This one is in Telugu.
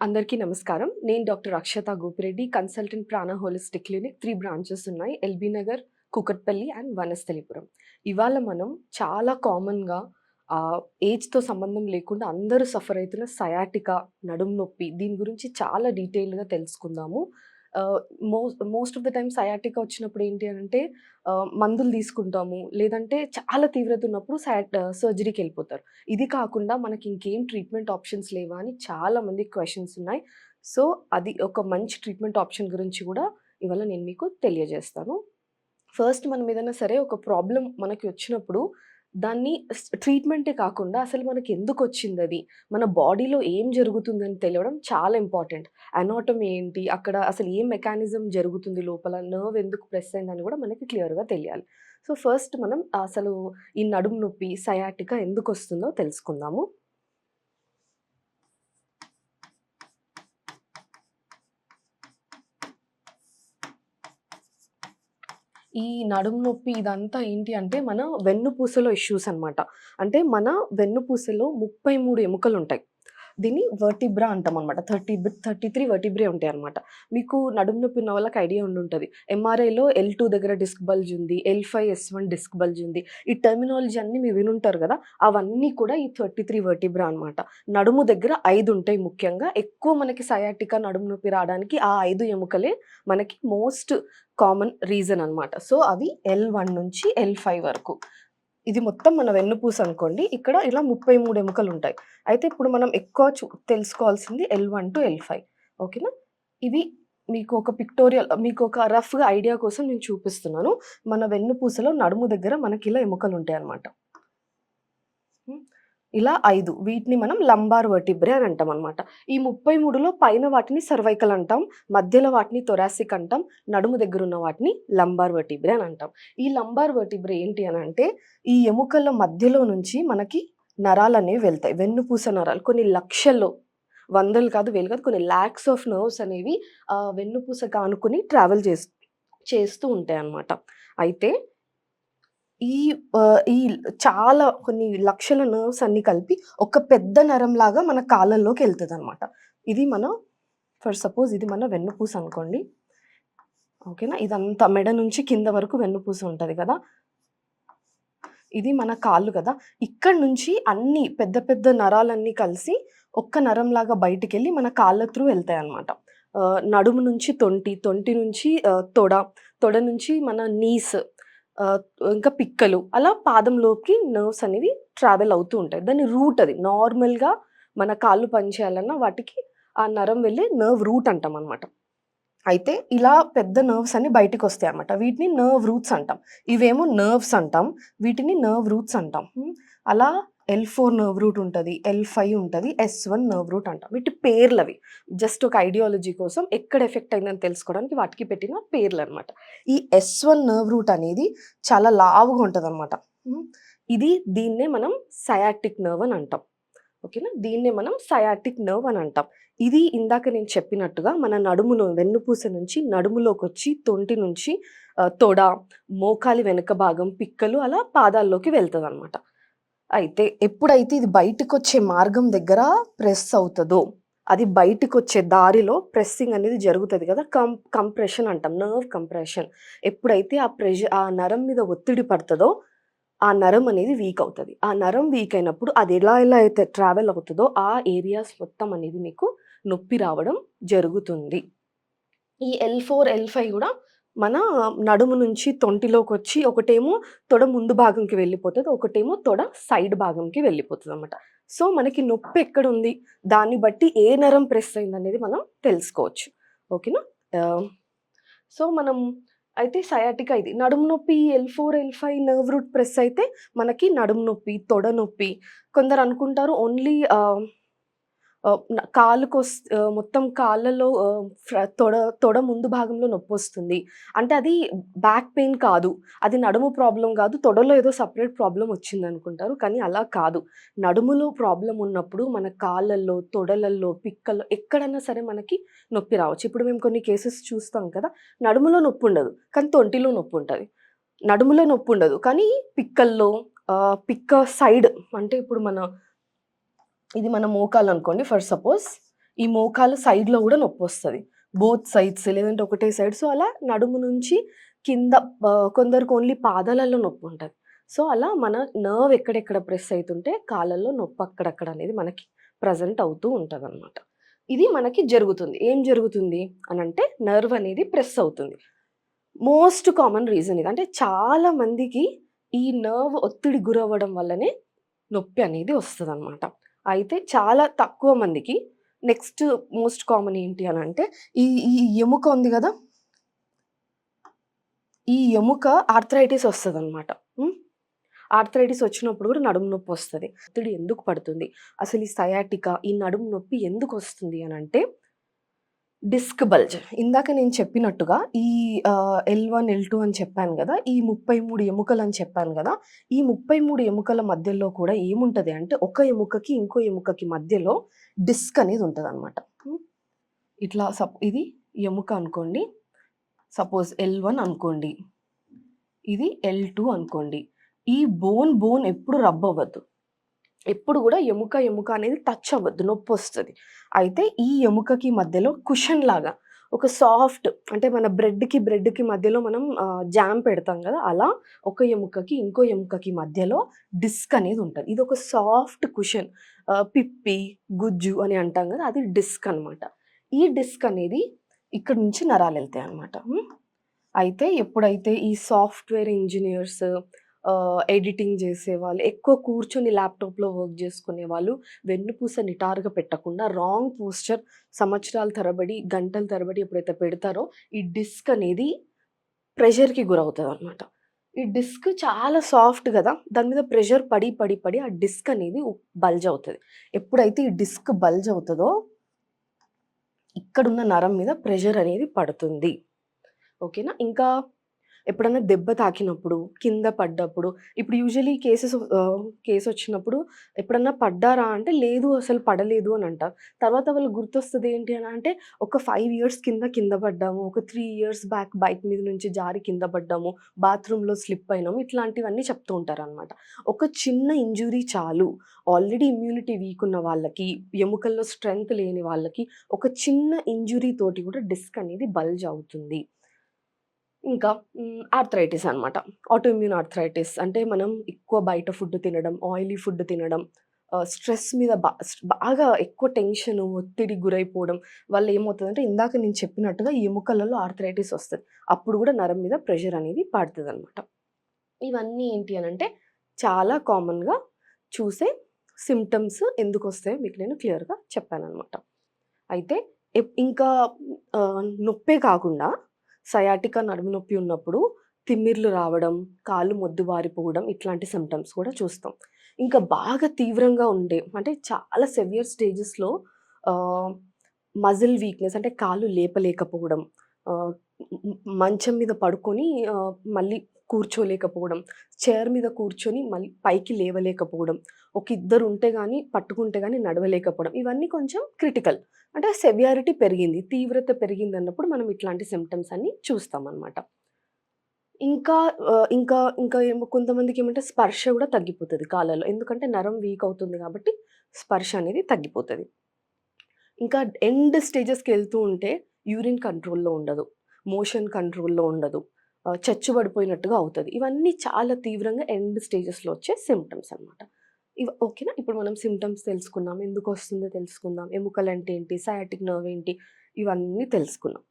అందరికీ నమస్కారం. నేను doctor Akshata Gopireddy consultant Prana holistic clinic three branches ఉన్నాయి. L B Nagar Kukatpally and Vanasthalipuram. ఇవాళ మనం చాలా కామన్గా ఏజ్తో సంబంధం లేకుండా అందరూ సఫర్ అవుతున్న సయాటికా నడుము నొప్పి దీని గురించి చాలా డీటెయిల్గా తెలుసుకుందాము. Most most of the time sciatica వచ్చినప్పుడు ఏంటి అని అంటే మందులు తీసుకుంటాము. లేదంటే చాలా తీవ్రత ఉన్నప్పుడు సయాట్ సర్జరీకి వెళ్ళిపోతారు. ఇది కాకుండా మనకి ఇంకేం ట్రీట్మెంట్ ఆప్షన్స్ లేవా అని చాలా మంది క్వశ్చన్స్ ఉన్నాయి. సో అది ఒక మంచి ట్రీట్మెంట్ ఆప్షన్ గురించి కూడా ఇవాళ నేను మీకు తెలియజేస్తాను. ఫస్ట్ మనం ఏదైనా సరే ఒక ప్రాబ్లం మనకి వచ్చినప్పుడు దాన్ని ట్రీట్మెంటే కాకుండా అసలు మనకి ఎందుకు వచ్చింది అది మన బాడీలో ఏం జరుగుతుందని తెలియడం చాలా ఇంపార్టెంట్. అనాటమీ ఏంటి? అక్కడ అసలు ఏం మెకానిజం జరుగుతుంది లోపల? నర్వ్ ఎందుకు ప్రెస్ అయిందని కూడా మనకి క్లియర్గా తెలియాలి. సో ఫస్ట్ మనం అసలు ఈ నడుము నొప్పి సయాటిక ఎందుకు వస్తుందో తెలుసుకుందాము. ఈ నడుము నొప్పి ఇదంతా ఏంటి అంటే మన వెన్నుపూసలో ఇష్యూస్ అన్నమాట. అంటే మన వెన్నుపూసలో ముప్పై మూడు ఎముకలు ఉంటాయి దీన్ని వర్టిబ్రా అంటాం అనమాట థర్టీ థర్టీ త్రీ వర్టిబ్రే ఉంటాయి అనమాట మీకు నడుము నొప్పి ఉన్న వాళ్ళకి ఐడియా ఉండి ఉంటుంది. ఎంఆర్ఐలో ఎల్ టూ దగ్గర డిస్క్ బల్జ్ ఉంది L five S one disc bulge ఉంది. ఈ టెర్మినాలజీ అన్ని మీరు వినుంటారు కదా అవన్నీ కూడా ఈ థర్టీ త్రీ వర్టిబ్రా అనమాట నడుము దగ్గర ఐదు ఉంటాయి ముఖ్యంగా. ఎక్కువ మనకి సయాటికా నడుము నొప్పి రావడానికి ఆ ఐదు ఎముకలే మనకి మోస్ట్ కామన్ రీజన్ అనమాట సో అవి ఎల్ వన్ నుంచి ఎల్ ఫైవ్ వరకు. ఇది మొత్తం మన వెన్నుపూస అనుకోండి. ఇక్కడ ఇలా ముప్పై మూడు ఎముకలు ఉంటాయి. అయితే ఇప్పుడు మనం ఎక్కువ చూ తెలుసుకోవాల్సింది L one to L five. ఓకేనా? ఇవి మీకు ఒక పిక్టోరియల్ మీకు ఒక రఫ్గా ఐడియా కోసం నేను చూపిస్తున్నాను. మన వెన్నుపూసలో నడుము దగ్గర మనకి ఇలా ఎముకలు ఉంటాయి అన్నమాట ఇలా ఐదు. వీటిని మనం లంబార్ వర్టిబ్రే అని అంటాం అనమాట ఈ ముప్పై మూడులో పైన వాటిని సర్వైకల్ అంటాం మధ్యలో వాటిని థొరాసిక్ అంటాం నడుము దగ్గర ఉన్న వాటిని లంబార్ వర్టిబ్రే అని అంటాం. ఈ లంబార్ వర్టిబ్రే ఏంటి అని అంటే ఈ ఎముకల మధ్యలో నుంచి మనకి నరాలు అనేవి వెళ్తాయి. వెన్నుపూస నరాలు. కొన్ని లక్షల్లో వందలు కాదు వేలు కాదు కొన్ని ల్యాక్స్ ఆఫ్ నర్వ్స్ అనేవి వెన్నుపూస కానుకొని ట్రావెల్ చేస్తూ చేస్తూ ఉంటాయి అన్నమాట అయితే ఈ ఈ చాలా కొన్ని లక్షల నర్వ్స్ అన్ని కలిపి ఒక పెద్ద నరం లాగా మన కాళ్ళల్లోకి వెళ్తుంది అనమాట ఇది మన ఫర్ సపోజ్ ఇది మన వెన్నుపూస అనుకోండి. ఓకేనా? ఇదంతా మెడ నుంచి కింద వరకు వెన్నుపూస ఉంటుంది కదా? ఇది మన కాళ్ళు కదా? ఇక్కడ నుంచి అన్ని పెద్ద పెద్ద నరాలన్నీ కలిసి ఒక్క నరంలాగా బయటికి వెళ్ళి మన కాళ్ళ త్రూ వెళ్తాయి అనమాట నడుము నుంచి తొంటి తొంటి నుంచి తొడ తొడ నుంచి మన నీస్ ఇంకా పిక్కలు. అలా పాదంలోకి నర్వ్స్ అనేవి ట్రావెల్ అవుతూ ఉంటాయి. దాని రూట్ అది. నార్మల్గా మన కాళ్ళు పనిచేయాలన్నా వాటికి ఆ నరం వెళ్ళే నర్వ్ రూట్ అంటాం అనమాట అయితే ఇలా పెద్ద నర్వ్స్ అన్ని బయటికి వస్తాయి అన్నమాట. వీటిని నర్వ్ రూట్స్ అంటాం. ఇవేమో నర్వ్స్ అంటాం. వీటిని నర్వ్ రూట్స్ అంటాం. హ్మ్. అలా ఎల్ ఫోర్ నర్వ్ రూట్ ఉంటుంది ఎల్ ఫైవ్ ఉంటుంది ఎస్ వన్ నర్వ్ రూట్ అంటాం. వీటి పేర్లు అవి జస్ట్ ఒక ఐడియాలజీ కోసం ఎక్కడ ఎఫెక్ట్ అయిందని తెలుసుకోవడానికి వాటికి పెట్టిన పేర్లు అనమాట ఈ ఎస్ వన్ నర్వ్ రూట్ అనేది చాలా లావుగా ఉంటుంది అనమాట ఇది దీన్నే మనం సయాటిక్ నర్వ్ అని అంటాం. ఓకేనా? దీన్నే మనం సయాటిక్ నర్వ్ అని అంటాం. ఇది ఇందాక నేను చెప్పినట్టుగా మన నడుములో వెన్నుపూస నుంచి నడుములోకి వచ్చి తొంటి నుంచి తొడ మోకాలి వెనుక భాగం పిక్కలు అలా పాదాల్లోకి వెళ్తుంది అనమాట అయితే ఎప్పుడైతే ఇది బయటకు వచ్చే మార్గం దగ్గర ప్రెస్ అవుతుందో అది బయటకు వచ్చే దారిలో ప్రెస్సింగ్ అనేది జరుగుతుంది కదా కం కంప్రెషన్ అంటాం నర్వ్ కంప్రెషన్. ఎప్పుడైతే ఆ ప్రెషర్ ఆ నరం మీద ఒత్తిడి పడుతుందో ఆ నరం అనేది వీక్ అవుతుంది. ఆ నరం వీక్ అయినప్పుడు అది ఎలా ఎలా అయితే ట్రావెల్ అవుతుందో ఆ ఏరియాస్ మొత్తం అనేది మీకు నొప్పి రావడం జరుగుతుంది. ఈ ఎల్ ఫోర్ ఎల్ ఫైవ్ కూడా మన నడుము నుంచి తొంటిలోకి వచ్చి ఒకటేమో తొడ ముందు భాగంకి వెళ్ళిపోతుంది ఒకటేమో తొడ సైడ్ భాగంకి వెళ్ళిపోతుంది అనమాట సో మనకి నొప్పి ఎక్కడ ఉంది దాన్ని బట్టి ఏ నరం ప్రెస్ అయింది అనేది మనం తెలుసుకోవచ్చు. ఓకేనా? సో మనం అయితే సయాటికా ఇది నడుము నొప్పి L four L five nerve root press అయితే మనకి నడుము నొప్పి తొడ నొప్పి కొందరు అనుకుంటారు ఓన్లీ కాలుకు మొత్తం కాళ్ళలో తొడ తొడ ముందు భాగంలో నొప్పి వస్తుంది అంటే అది బ్యాక్ పెయిన్ కాదు. అది నడుము ప్రాబ్లం కాదు. తొడలో ఏదో సపరేట్ ప్రాబ్లం వచ్చింది అనుకుంటారు కానీ అలా కాదు. నడుములో ప్రాబ్లం ఉన్నప్పుడు మన కాళ్ళల్లో తొడలల్లో పిక్కల్లో ఎక్కడన్నా సరే మనకి నొప్పి రావచ్చు. ఇప్పుడు మేము కొన్ని కేసెస్ చూస్తాం కదా! నడుములో నొప్పి ఉండదు. కానీ తొంటిలో నొప్పి ఉంటుంది. నడుములో నొప్పి ఉండదు. కానీ పిక్కల్లో పిక్క సైడ్ అంటే ఇప్పుడు మన ఇది మన మోకాలు అనుకోండి ఫర్ సపోజ్ ఈ మోకాలు సైడ్‌లో కూడా నొప్పి వస్తుంది బోత్ సైడ్స్ లేదంటే ఒకటే సైడ్. సో, అలా నడుము నుంచి కింద కొందరికి ఓన్లీ పాదాలలో ఉంటుంది సో, అలా మన నర్వ్ ఎక్కడెక్కడ ప్రెస్ అవుతుంటే కాళ్ళల్లో నొప్పి అక్కడక్కడ అనేది మనకి ప్రజెంట్ అవుతూ ఉంటుంది అనమాట ఇది మనకి జరుగుతుంది. ఏం జరుగుతుంది అని అంటే నర్వ్ అనేది ప్రెస్ అవుతుంది. మోస్ట్ కామన్ రీజన్ ఇది. అంటే చాలా మందికి ఈ నర్వ్ ఒత్తిడి గురవ్వడం వల్లనే నొప్పి అనేది వస్తుంది అనమాట అయితే చాలా తక్కువ మందికి నెక్స్ట్ మోస్ట్ కామన్ ఏంటి అని అంటే ఈ ఈ ఎముక ఉంది కదా? ఈ ఎముక ఆర్థరైటిస్ వస్తుంది అనమాట ఆర్థరైటిస్ వచ్చినప్పుడు కూడా నడుము నొప్పి వస్తుంది. ఒత్తిడి ఎందుకు పడుతుంది? అసలు ఈ సయాటికా ఈ నడుము నొప్పి ఎందుకు వస్తుంది అని అంటే డిస్క్ బల్జ్. ఇందాక నేను చెప్పినట్టుగా ఈ ఎల్ వన్ ఎల్ టూ అని చెప్పాను కదా ఈ ముప్పై మూడు ఎముకలు అని చెప్పాను కదా ఈ 33 ఎముకల మధ్యలో కూడా ఏముంటుంది అంటే ఒక ఎముకకి, ఇంకో ఎముకకి మధ్యలో డిస్క్ అనేది ఉంటుంది అనమాట ఇట్లా సప్ ఇది ఎముక అనుకోండి. సపోజ్ ఎల్ వన్ అనుకోండి. ఇది ఎల్ టూ అనుకోండి. ఈ బోన్, బోన్ ఎప్పుడు రబ్ అవ్వద్దు. ఎప్పుడు కూడా ఎముక, ఎముక అనేది టచ్ అవ్వద్దు. నొప్పి వస్తుంది అయితే ఈ ఎముకకి మధ్యలో కుషన్ లాగా ఒక సాఫ్ట్ అంటే మన బ్రెడ్‌కి, బ్రెడ్‌కి మధ్యలో మనం జామ్ పెడతాం కదా అలా ఒక ఎముకకి, ఇంకో ఎముకకి మధ్యలో డిస్క్ అనేది ఉంటుంది ఇది ఒక సాఫ్ట్ కుషన్. పిప్పి, గుజ్జు అని అంటాం కదా అది డిస్క్ అనమాట. ఈ డిస్క్ అనేది ఇక్కడ నుంచి నరాలు వెళ్తాయి అనమాట అయితే ఎప్పుడైతే ఈ సాఫ్ట్‌వేర్ ఇంజనీర్స్ ఎడిటింగ్ చేసేవాళ్ళు ఎక్కువ కూర్చొని ల్యాప్‌టాప్‌లో వర్క్ చేసుకునే వాళ్ళు వెన్నుపూస నిటారుగా పెట్టకుండా రాంగ్ పోస్చర్ సంవత్సరాల తరబడి, గంటల తరబడి ఎప్పుడైతే పెడతారో ఈ డిస్క్ అనేది ప్రెషర్‌కి గురవుతుంది అనమాట ఈ డిస్క్ చాలా సాఫ్ట్ కదా దాని మీద ప్రెషర్ పడి, పడి, పడి ఆ డిస్క్ అనేది బల్జ్ అవుతుంది ఎప్పుడైతే ఈ డిస్క్ బల్జ్ అవుతుందో ఇక్కడున్న నరం మీద ప్రెషర్ అనేది పడుతుంది. ఓకేనా? ఇంకా ఎప్పుడన్నా దెబ్బ తాకినప్పుడు, కింద పడ్డప్పుడు ఇప్పుడు యూజువల్లీ కేసెస్ కేసు వచ్చినప్పుడు ఎప్పుడన్నా పడ్డారా అంటే లేదు అసలు పడలేదు అని అంటారు. తర్వాత వాళ్ళు గుర్తొస్తుంది ఏంటి అని అంటే ఒక ఫైవ్ ఇయర్స్ కింద కింద పడ్డాము. ఒక త్రీ ఇయర్స్ బ్యాక్ బైక్ మీద నుంచి జారి కింద పడ్డాము. బాత్రూంలో స్లిప్ అయినాము. ఇట్లాంటివన్నీ చెప్తూ ఉంటారనమాట. ఒక చిన్న ఇంజురీ చాలు. ఆల్రెడీ ఇమ్యూనిటీ వీక్ ఉన్న వాళ్ళకి, ఎముకల్లో స్ట్రెంత్ లేని వాళ్ళకి ఒక చిన్న ఇంజురీ తోటి కూడా డిస్క్ అనేది బల్జ్ అవుతుంది. ఇంకా ఆర్థరైటిస్ అనమాట. ఆటోఇమ్యూన్ ఆర్థరైటిస్ అంటే మనం ఎక్కువ బయట ఫుడ్ తినడం, ఆయిలీ ఫుడ్ తినడం, స్ట్రెస్ మీద బా బాగా ఎక్కువ టెన్షన్, ఒత్తిడి గురైపోవడం వల్ల ఏమవుతుందంటే ఇందాక నేను చెప్పినట్టుగా ఎముకలలో ఆర్థరైటిస్ వస్తుంది అప్పుడు కూడా నరం మీద ప్రెషర్ అనేది పడతదనమాట. ఇవన్నీ ఏంటి అని అంటే చాలా కామన్‌గా చూసే సిమ్టమ్స్ ఎందుకు వస్తాయో మీకు నేను క్లియర్‌గా చెప్పాను అనమాట అయితే ఎప్ ఇంకా నొప్పే కాకుండా సయాటికా నడుము నొప్పి ఉన్నప్పుడు తిమ్మిర్లు రావడం, కాళ్ళు మొద్దుబారిపోవడం ఇట్లాంటి సిమ్టమ్స్ కూడా చూస్తాం. ఇంకా బాగా తీవ్రంగా ఉండే అంటే చాలా సెవియర్ స్టేజెస్‌లో మజిల్ వీక్‌నెస్ అంటే కాళ్ళు లేపలేకపోవడం, మంచం మీద పడుకొని మళ్ళీ కూర్చోలేకపోవడం, చైర్ మీద కూర్చొని మళ్ళీ పైకి లేవలేకపోవడం, ఒక ఇద్దరు ఉంటే కానీ పట్టుకుంటే కానీ నడవలేకపోవడం ఇవన్నీ కొంచెం క్రిటికల్. అంటే సెవియారిటీ పెరిగింది. తీవ్రత పెరిగింది అన్నప్పుడు మనం ఇట్లాంటి సిమ్టమ్స్ అన్నీ చూస్తామనమాట. ఇంకా ఇంకా ఇంకా ఏమో కొంతమందికేమంటే స్పర్శ కూడా తగ్గిపోతుంది కాలలో ఎందుకంటే నరం వీక్ అవుతుంది కాబట్టి స్పర్శ అనేది తగ్గిపోతుంది ఇంకా ఎండ్ స్టేజెస్కి వెళ్తూ ఉంటే యూరిన్ కంట్రోల్‌లో ఉండదు. మోషన్ కంట్రోల్‌లో ఉండదు. చచ్చు పడిపోయినట్టుగా అవుతుంది ఇవన్నీ చాలా తీవ్రంగా ఎండ్ స్టేజెస్‌లో వచ్చే సిమ్టమ్స్ అనమాట. ఇవి ఓకేనా? ఇప్పుడు మనం సింప్టమ్స్ తెలుసుకున్నాం. ఎందుకొస్తుందో తెలుసుకుందాం. ఎముకలంటే ఏంటి? సయాటిక్ నర్వ్ ఏంటి? ఇవన్నీ తెలుసుకున్నాం.